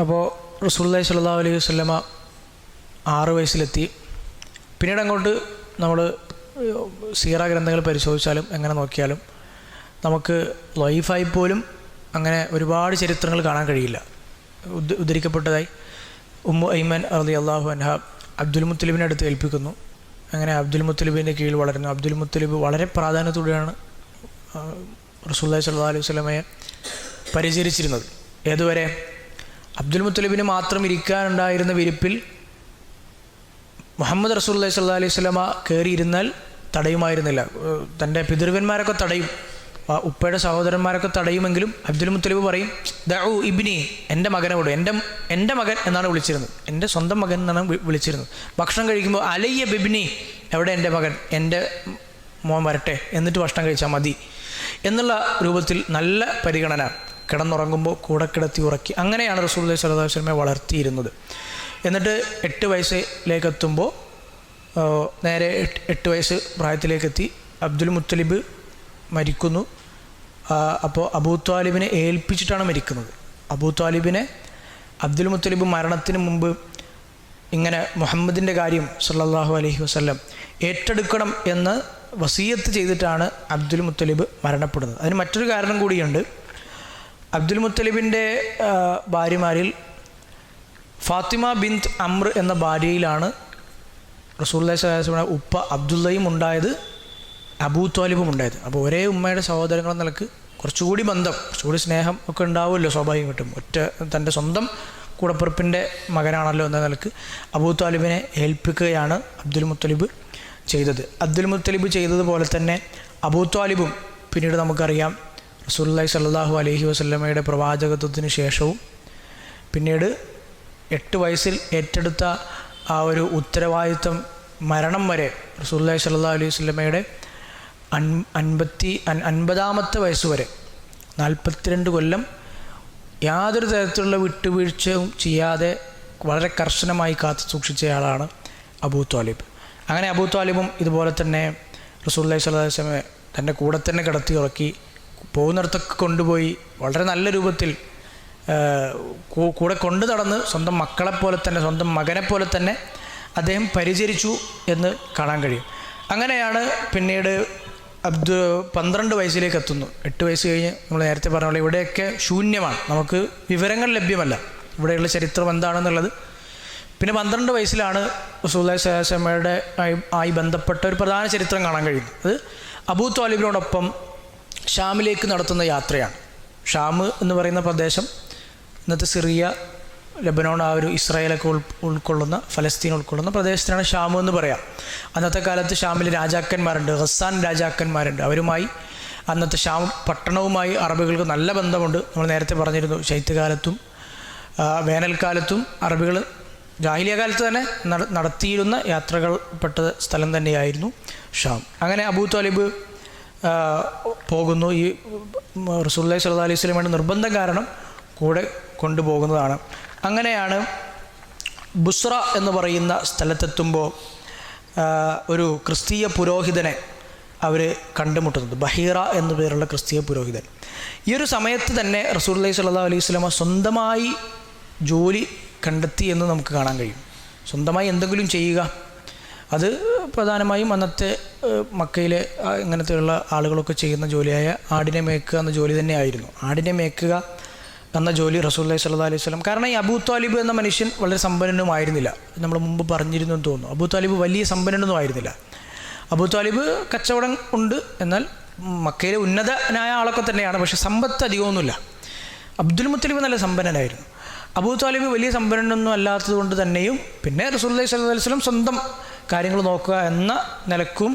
അപ്പോൾ റസൂല്ലായി സല്ലാ അലൈഹി വസ്ലമ ആറ് വയസ്സിലെത്തി. പിന്നീട് അങ്ങോട്ട് നമ്മൾ സീറ ഗ്രന്ഥങ്ങൾ പരിശോധിച്ചാലും എങ്ങനെ നോക്കിയാലും നമുക്ക് ലൈഫായി പോലും അങ്ങനെ ഒരുപാട് ചരിത്രങ്ങൾ കാണാൻ കഴിയില്ല. ഉദ് ഉദ്ധരിക്കപ്പെട്ടതായി ഉമ്മു ഐമൻ അറി അള്ളാഹു അൻഹ അബ്ദുൽ മുത്തലിബിനെ അടുത്ത് ഏൽപ്പിക്കുന്നു. അങ്ങനെ അബ്ദുൽ മുത്തലിബിന്റെ കീഴിൽ വളരുന്നു. അബ്ദുൽ മുത്തലിബ് വളരെ പ്രാധാന്യത്തോടെയാണ് റസൂല്ലായി സല്ലാ അലൈഹി വസ്ലമയെ പരിചരിച്ചിരുന്നത്. ഏതുവരെ? അബ്ദുൽ മുത്തലിബിന് മാത്രം ഇരിക്കാനുണ്ടായിരുന്ന വിരിപ്പിൽ മുഹമ്മദ് റസൂല്ലി സ്വല്ലാ അലൈഹി സ്വലമ കയറിയിരുന്നാൽ തടയുമായിരുന്നില്ല. തന്റെ പിതൃവന്മാരൊക്കെ തടയും. ഉപ്പയുടെ സഹോദരന്മാരൊക്കെ തടയുമെങ്കിലും അബ്ദുൽ മുത്തലിബ് പറയും ദഊ ഇബിനി എന്റെ മകനെ വിടും. എന്റെ എന്റെ മകൻ എന്നാണ് വിളിച്ചിരുന്നത്. എന്റെ സ്വന്തം മകൻ എന്നാണ് വിളിച്ചിരുന്നത്. ഭക്ഷണം കഴിക്കുമ്പോൾ അലയ്യ ബിബിനി എവിടെ എന്റെ മകൻ? എന്റെ മോൻ വരട്ടെ. എന്നിട്ട് ഭക്ഷണം കഴിച്ചാൽ മതി. എന്നുള്ള രൂപത്തിൽ നല്ല പരിഗണന. കിടന്നുറങ്ങുമ്പോൾ കൂടെ കിടത്തി ഉറക്കി. അങ്ങനെയാണ് റസൂൽ അലൈഹി വസല്ലമയെ വളർത്തിയിരുന്നത്. എന്നിട്ട് എട്ട് വയസ്സിലേക്ക് എത്തുമ്പോൾ നേരെ എട്ട് വയസ്സ് പ്രായത്തിലേക്കെത്തി അബ്ദുൽ മുത്തലിബ് മരിക്കുന്നു. അപ്പോൾ അബൂ താലിബിനെ ഏൽപ്പിച്ചിട്ടാണ് മരിക്കുന്നത്. അബൂ താലിബിനെ അബ്ദുൽ മുത്തലിബ് മരണത്തിന് മുമ്പ് ഇങ്ങനെ മുഹമ്മദിന്റെ കാര്യം സല്ലാഹു അലഹി വസ്ല്ലം ഏറ്റെടുക്കണം എന്ന് വസീയത്ത് ചെയ്തിട്ടാണ് അബ്ദുൽ മുത്തലിബ് മരണപ്പെടുന്നത്. അതിന് മറ്റൊരു കാരണം കൂടിയുണ്ട്. അബ്ദുൽ മുത്തലിബിന്റെ ഭാര്യമാരിൽ ഫാത്തിമ ബിന്ത് അമ്ര എന്ന ഭാര്യയിലാണ് റസൂല്ലാ സ്വലാസ്ലമിയുടെ ഉപ്പ അബ്ദുള്ളയും ഉണ്ടായത് അബൂ ത്വാലിബും ഉണ്ടായത്. അപ്പോൾ ഒരേ ഉമ്മയുടെ സഹോദരങ്ങൾ നിലയ്ക്ക് കുറച്ചുകൂടി ബന്ധം കുറച്ചുകൂടി സ്നേഹം ഒക്കെ ഉണ്ടാവുമല്ലോ സ്വാഭാവികമായിട്ടും. ഒറ്റ തന്റെ സ്വന്തം കൂടപ്പുറപ്പിന്റെ മകനാണല്ലോ എന്ന നിലയ്ക്ക് അബൂ ത്വാലിബിനെ ഏൽപ്പിക്കുകയാണ് അബ്ദുൽ മുത്തലിബ് ചെയ്തത്. അബ്ദുൽ മുത്തലിബ് ചെയ്തതുപോലെ തന്നെ അബൂ ത്വാലിബും പിന്നീട് നമുക്കറിയാം റസൂല്ലായി സല്ലാഹു അലഹി വസ്ലമയുടെ പ്രവാചകത്വത്തിന് ശേഷവും പിന്നീട് എട്ട് വയസ്സിൽ ഏറ്റെടുത്ത ആ ഒരു ഉത്തരവാദിത്വം മരണം വരെ റസൂല്ലായി സല്ലാ അലൈഹി വസ്ലമയുടെ അൻ അൻപത്തി അൻ അൻപതാമത്തെ വയസ്സ് വരെ നാൽപ്പത്തിരണ്ട് കൊല്ലം യാതൊരു തരത്തിലുള്ള വിട്ടുവീഴ്ചയും ചെയ്യാതെ വളരെ കർശനമായി കാത്തു സൂക്ഷിച്ചയാളാണ് അബൂ ത്വാലിബ്. അങ്ങനെ അബൂ ത്വാലിബും ഇതുപോലെ തന്നെ റസൂല്ലായി അലൈഹി തന്റെ കൂടെ തന്നെ കിടത്തി ഉറക്കി പോകുന്നിടത്തൊക്കെ കൊണ്ടുപോയി വളരെ നല്ല രൂപത്തിൽ കൂടെ കൊണ്ടു നടന്ന് സ്വന്തം മക്കളെപ്പോലെ തന്നെ സ്വന്തം മകനെപ്പോലെ പോലെ തന്നെ അദ്ദേഹം പരിചരിച്ചു എന്ന് കാണാൻ കഴിയും. അങ്ങനെയാണ് പിന്നീട് അബ്ദു പന്ത്രണ്ട് വയസ്സിലേക്ക് എത്തുന്നു. എട്ട് വയസ്സ് കഴിഞ്ഞ് നമ്മൾ നേരത്തെ പറഞ്ഞ പോലെ ഇവിടെയൊക്കെ ശൂന്യമാണ്. നമുക്ക് വിവരങ്ങൾ ലഭ്യമല്ല. ഇവിടെയുള്ള ചരിത്രം എന്താണെന്നുള്ളത്. പിന്നെ പന്ത്രണ്ട് വയസ്സിലാണ് റസൂല്ലായി സ്വലാസ്മയുടെ ആയി ബന്ധപ്പെട്ട ഒരു പ്രധാന ചരിത്രം കാണാൻ കഴിയുന്നത്. അത് അബൂ ത്വാലിബിനോടൊപ്പം ഷാമിലേക്ക് നടത്തുന്ന യാത്രയാണ്. ഷാം എന്ന് പറയുന്ന പ്രദേശം ഇന്നത്തെ സിറിയ ലബനോൺ ആ ഒരു ഇസ്രായേലൊക്കെ ഉൾ ഉൾക്കൊള്ളുന്ന ഫലസ്തീൻ ഉൾക്കൊള്ളുന്ന പ്രദേശത്തിനാണ് ഷാം എന്ന് പറയാം. അന്നത്തെ കാലത്ത് ഷാമിൽ രാജാക്കന്മാരുണ്ട് ഹസാൻ രാജാക്കന്മാരുണ്ട്. അവരുമായി അന്നത്തെ ഷാം പട്ടണവുമായി അറബികൾക്ക് നല്ല ബന്ധമുണ്ട്. നമ്മൾ നേരത്തെ പറഞ്ഞിരുന്നു ശൈത്യകാലത്തും വേനൽക്കാലത്തും അറബികൾ ജാഹിലിയ കാലത്ത് തന്നെ നട- നടത്തിയിരുന്ന യാത്രകൾ പെട്ട സ്ഥലം തന്നെയായിരുന്നു ഷാം. അങ്ങനെ അബൂ താലിബ് പോകുന്നു. ഈ റസൂല്ലി സല്ല അലൈഹി സ്വലമയുടെ നിർബന്ധം കാരണം കൂടെ കൊണ്ടുപോകുന്നതാണ്. അങ്ങനെയാണ് ബുസ്ര എന്ന് പറയുന്ന സ്ഥലത്തെത്തുമ്പോൾ ഒരു ക്രിസ്തീയ പുരോഹിതനെ അവർ കണ്ടുമുട്ടുന്നത്. ബഹീറ എന്നു പേരുള്ള ക്രിസ്തീയ പുരോഹിതൻ. ഈ ഒരു സമയത്ത് തന്നെ റസൂല്ലി സല്ലാ അലൈഹി സ്വലമ സ്വന്തമായി ജോലി കണ്ടെത്തി എന്ന് നമുക്ക് കാണാൻ കഴിയും. സ്വന്തമായി എന്തെങ്കിലും ചെയ്യുക. അത് പ്രധാനമായും അന്നത്തെ മക്കയിലെ ഇങ്ങനത്തെയുള്ള ആളുകളൊക്കെ ചെയ്യുന്ന ജോലിയായ ആടിനെ മേക്കുക എന്ന ജോലി തന്നെയായിരുന്നു. ആടിനെ മേക്കുക എന്ന ജോലി റസൂല്ലി സല്ലാ അലൈഹി സ്വലം കാരണം ഈ അബൂ താലിബ് എന്ന മനുഷ്യൻ വളരെ സമ്പന്നനുമായിരുന്നില്ല നമ്മൾ മുമ്പ് പറഞ്ഞിരുന്നു എന്ന് തോന്നുന്നു. അബൂ താലിബ് വലിയ സമ്പന്നനൊന്നും ആയിരുന്നില്ല. അബൂ താലിബ് കച്ചവടം ഉണ്ട് എന്നാൽ മക്കയിലെ ഉന്നതനായ ആളൊക്കെ തന്നെയാണ് പക്ഷേ സമ്പത്ത് അധികമൊന്നുമില്ല. അബ്ദുൽ മുത്തലിബ് നല്ല സമ്പന്നനായിരുന്നു. അബൂ വലിയ സമ്പന്നനൊന്നും അല്ലാത്തത് കൊണ്ട് തന്നെയും പിന്നെ റസൂല്ലി സല്ലു അലൈഹി വസല്ലം സ്വന്തം കാര്യങ്ങൾ നോക്കുക എന്ന നിലക്കും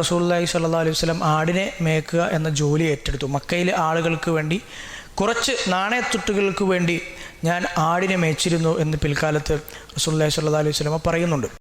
റസൂലുള്ളാഹി സ്വല്ലല്ലാഹു അലൈഹി വസ്ലം ആടിനെ മേക്കുക എന്ന ജോലി ഏറ്റെടുത്തു. മക്കയിലെ ആളുകൾക്ക് വേണ്ടി കുറച്ച് നാണയത്തുട്ടുകൾക്ക് വേണ്ടി ഞാൻ ആടിനെ മേച്ചിരുന്നു എന്ന് പിൽക്കാലത്ത് റസൂലുള്ളാഹി സ്വല്ലല്ലാഹു അലൈഹി വസ്ലമ പറയുന്നുണ്ട്.